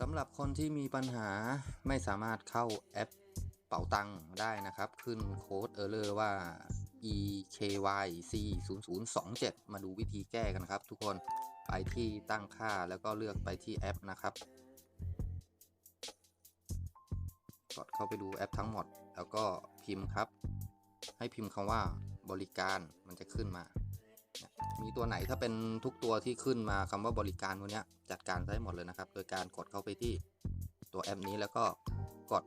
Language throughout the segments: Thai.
สำหรับคนที่มีปัญหาไม่สามารถเข้าแอปเป๋าตังได้นะครับ ขึ้นโค้ดเออร์เลอร์ว่า EKYC 0 0 2 7มาดูวิธีแก้กันครับ ทุกคนไปที่ตั้งค่าแล้วก็เลือกไปที่แอปนะครับ กดเข้าไปดูแอปทั้งหมด แล้วก็พิมพ์ครับ ให้พิมพ์คำว่าบริการมันจะขึ้นมา มีตัวไหนถ้าเป็นทุกตัวที่ขึ้นมาคำว่าบริการพวกนี้จัดการได้หมดเลยนะครับ โดยการกดเข้าไปที่ตัวแอปนี้แล้วก็กด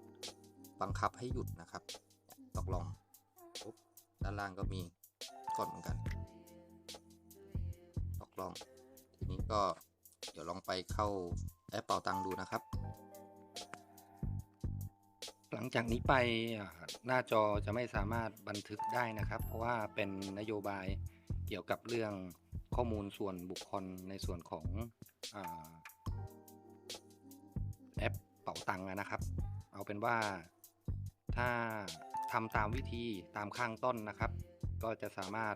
บังคับให้หยุดนะครับ ตกลงปุ๊บด้านล่างก็มีกดเหมือนกัน ตกลงทีนี้ก็เดี๋ยวลองไปเข้าแอปเป่าตังค์ดูนะครับ หลังจากนี้ไปหน้าจอจะไม่สามารถบันทึกได้นะครับ เพราะว่าเป็นนโยบาย เกี่ยวกับเรื่องข้อมูลส่วนบุคคลในส่วนของอแอปเป๋าตังค์นะครับ เอาเป็นว่าถ้าทำตามวิธีตามข้างต้นนะครับ ก็จะสามารถ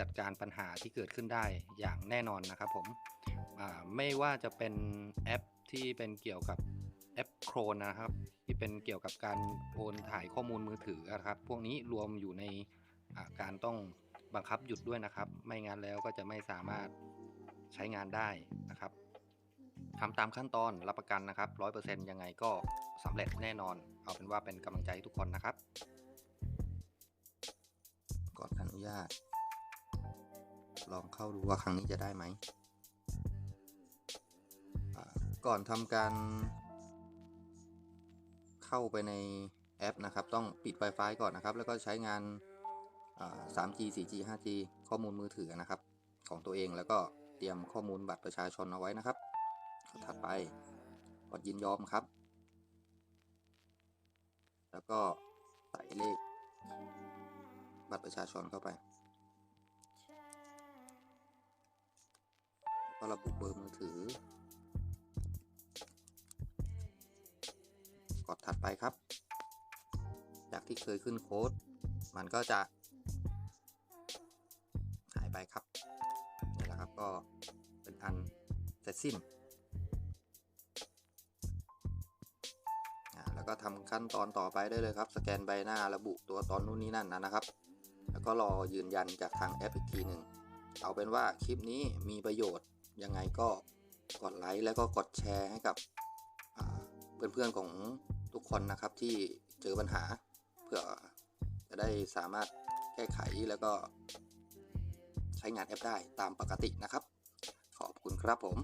จัดการปัญหาที่เกิดขึ้นได้อย่างแน่นอนนะครับผมไม่ว่าจะเป็นแอปที่เป็นเกี่ยวกับแอปโครนนะครับ ที่เป็นเกี่ยวกับการโอนถ่ายข้อมูลมือถือนะครับ พวกนี้รวมอยู่ในการต้อง บังคับหยุดด้วยนะครับ ไม่งั้นแล้วก็จะไม่สามารถใช้งานได้นะครับทำตามขั้นตอนรับประกันนะครับ 100%ยังไงก็สำเร็จแน่นอน เอาเป็นว่าเป็นกำลังใจให้ทุกคนนะครับกดอนุญาต ลองเข้าดูว่าครั้งนี้จะได้ไหม ก่อนทำการ เข้าไปในแอปนะครับ ต้องปิด Wi-Fi ก่อนนะครับ แล้วก็ใช้งาน 3G 4G 5G ข้อมูลมือถือนะครับ ของตัวเองแล้วก็เตรียมข้อมูลบัตรประชาชนเอาไว้นะครับ ถัดไปกดยินยอมครับ แล้วก็ใส่เลข บัตรประชาชนเข้าไป ก็ระบุเบอร์มือถือ กดถัดไปครับ จากที่เคยขึ้นโค้ด มันก็จะ ไปครับนี่แหละครับก็เป็นอันเสร็จสิ้นแล้วก็ทำขั้นตอนต่อไปได้เลยครับ สแกนใบหน้าระบุตัวตอนนู่นนี่นั่นนะครับ แล้วก็รอยืนยันจากทางแอปอีกทีหนึ่งเอาเป็นว่าคลิปนี้มีประโยชน์ยังไงก็กดไลค์แล้วก็กดแชร์ให้กับเพื่อนๆของทุกคนนะครับที่เจอปัญหาเพื่อจะได้สามารถแก้ไขแล้วก็ ช้งานแอปได้ตามปกตินะครับ ขอบคุณครับผม